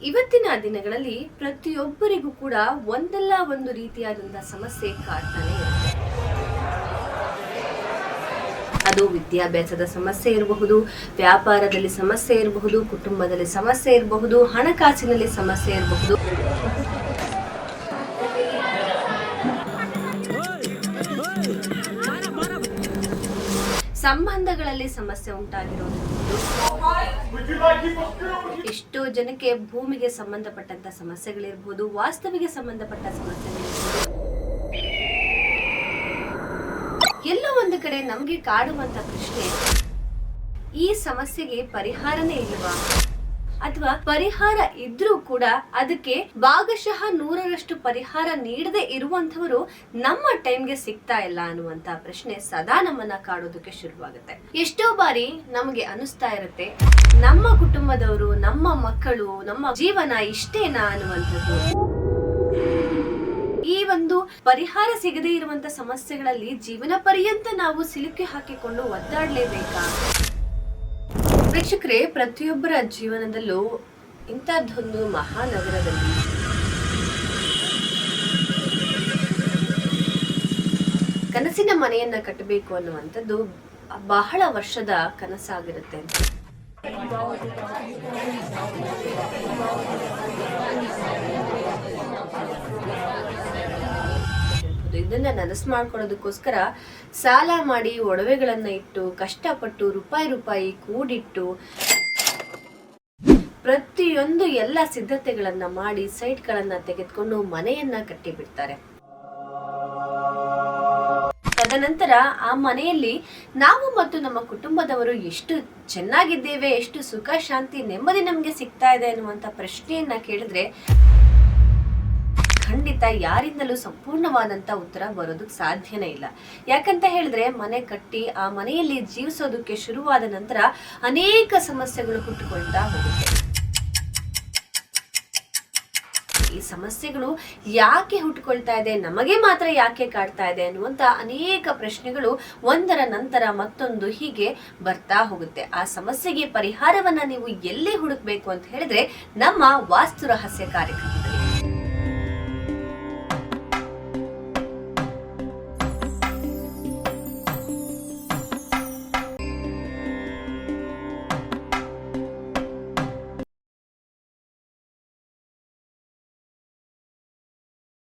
ಇವತ್ತಿನ ದಿನಗಳಲ್ಲಿ ಪ್ರತಿಯೊಬ್ಬರಿಗೂ ಕೂಡ ಒಂದಲ್ಲ ಒಂದು ರೀತಿಯಾದಂತಹ ಸಮಸ್ಯೆ ಕಾಡ್ತಾನೆ ಅದು ವಿದ್ಯಾಭ್ಯಾಸದ ಸಮಸ್ಯೆ ಇರಬಹುದು, ವ್ಯಾಪಾರದಲ್ಲಿ ಸಮಸ್ಯೆ ಇರಬಹುದು, ಕುಟುಂಬದಲ್ಲಿ ಸಮಸ್ಯೆ ಇರಬಹುದು, ಹಣಕಾಸಿನಲ್ಲಿ ಸಮಸ್ಯೆ ಇರಬಹುದು. ಸಂಬಂಧಗಳಲ್ಲಿ ಸಮಸ್ಯೆ ಉಂಟಾಗಿರೋದು ಎಷ್ಟೋ ಜನಕ್ಕೆ ಭೂಮಿಗೆ ಸಂಬಂಧಪಟ್ಟಂತ ಸಮಸ್ಯೆಗಳಿರ್ಬೋದು, ವಾಸ್ತವಿಗೆ ಸಂಬಂಧಪಟ್ಟ ಸಮಸ್ಯೆಗಳಿರ್ಬೋದು. ಎಲ್ಲೋ ಒಂದು ಕಡೆ ನಮಗೆ ಕಾಡುವಂತ ಪ್ರಶ್ನೆ ಈ ಸಮಸ್ಯೆಗೆ ಪರಿಹಾರನೇ ಇಲ್ವಾ? ಅಥವಾ ಪರಿಹಾರ ಇದ್ರೂ ಕೂಡ ಅದಕ್ಕೆ ಭಾಗಶಃ ನೂರರಷ್ಟು ಪರಿಹಾರ ನೀಡದೆ ಇರುವಂತವರು ನಮ್ಮ ಟೈಮ್ಗೆ ಸಿಗ್ತಾ ಇಲ್ಲ ಅನ್ನುವಂತ ಪ್ರಶ್ನೆ ಸದಾ ನಮ್ಮನ್ನ ಕಾಡೋದಕ್ಕೆ ಶುರುವಾಗುತ್ತೆ. ಎಷ್ಟೋ ಬಾರಿ ನಮಗೆ ಅನಿಸ್ತಾ ಇರುತ್ತೆ, ನಮ್ಮ ಕುಟುಂಬದವರು, ನಮ್ಮ ಮಕ್ಕಳು, ನಮ್ಮ ಜೀವನ ಇಷ್ಟೇನಾ ಅನ್ನುವಂಥದ್ದು. ಈ ಒಂದು ಪರಿಹಾರ ಸಿಗದೇ ಇರುವಂತ ಸಮಸ್ಯೆಗಳಲ್ಲಿ ಜೀವನ ಪರ್ಯಂತ ನಾವು ಸಿಲುಕಿ ಹಾಕಿಕೊಂಡು ಒದ್ದಾಡ್ಲೇಬೇಕಾ? ಪ್ರೇಕ್ಷಕರೇ ಪ್ರತಿಯೊಬ್ಬರ ಜೀವನದಲ್ಲೂ ಇಂಥದ್ದೊಂದು ಮಹಾನಗರದಲ್ಲಿ ಕನಸಿನ ಮನೆಯನ್ನ ಕಟ್ಟಬೇಕು ಅನ್ನುವಂಥದ್ದು ಬಹಳ ವರ್ಷದ ಕನಸಾಗಿರುತ್ತೆ ಇದನ್ನ ನನಸು ಮಾಡ್ಕೊಳ್ಳೋದಕ್ಕೋಸ್ಕರ ಸಾಲ ಮಾಡಿ ಒಡವೆಗಳನ್ನ ಇಟ್ಟು, ಕಷ್ಟಪಟ್ಟು ರೂಪಾಯಿ ರೂಪಾಯಿ ಕೂಡಿಟ್ಟು ಪ್ರತಿಯೊಂದು ಎಲ್ಲ ಸಿದ್ಧತೆಗಳನ್ನ ಮಾಡಿ ಸೈಟ್ಗಳನ್ನ ತೆಗೆದುಕೊಂಡು ಮನೆಯನ್ನ ಕಟ್ಟಿಬಿಡ್ತಾರೆ. ತದನಂತರ ಆ ಮನೆಯಲ್ಲಿ ನಾವು ಮತ್ತು ನಮ್ಮ ಕುಟುಂಬದವರು ಎಷ್ಟು ಚೆನ್ನಾಗಿದ್ದೇವೆ, ಎಷ್ಟು ಸುಖ, ಶಾಂತಿ, ನೆಮ್ಮದಿ ನಮ್ಗೆ ಸಿಗ್ತಾ ಇದೆ ಅನ್ನುವಂತ ಪ್ರಶ್ನೆಯನ್ನ ಕೇಳಿದ್ರೆ ಖಂಡಿತ ಯಾರಿಂದಲೂ ಸಂಪೂರ್ಣವಾದಂತ ಉತ್ತರ ಬರೋದಕ್ಕೆ ಸಾಧ್ಯನೇ ಇಲ್ಲ. ಯಾಕಂತ ಹೇಳಿದ್ರೆ ಮನೆ ಕಟ್ಟಿ ಆ ಮನೆಯಲ್ಲಿ ಜೀವಿಸೋದಕ್ಕೆ ಶುರುವಾದ ನಂತರ ಅನೇಕ ಸಮಸ್ಯೆಗಳು ಹುಟ್ಟುಕೊಳ್ತಾ ಹೋಗುತ್ತೆ. ಈ ಸಮಸ್ಯೆಗಳು ಯಾಕೆ ಹುಟ್ಟುಕೊಳ್ತಾ ಇದೆ, ನಮಗೆ ಮಾತ್ರ ಯಾಕೆ ಕಾಡ್ತಾ ಇದೆ ಅನ್ನುವಂತ ಅನೇಕ ಪ್ರಶ್ನೆಗಳು ಒಂದರ ನಂತರ ಮತ್ತೊಂದು ಹೀಗೆ ಬರ್ತಾ ಹೋಗುತ್ತೆ. ಆ ಸಮಸ್ಯೆಗೆ ಪರಿಹಾರವನ್ನ ನೀವು ಎಲ್ಲಿ ಹುಡುಕ್ಬೇಕು ಅಂತ ಹೇಳಿದ್ರೆ ನಮ್ಮ ವಾಸ್ತು ರಹಸ್ಯ ಕಾರ್ಯಕ್ರಮದಲ್ಲಿ.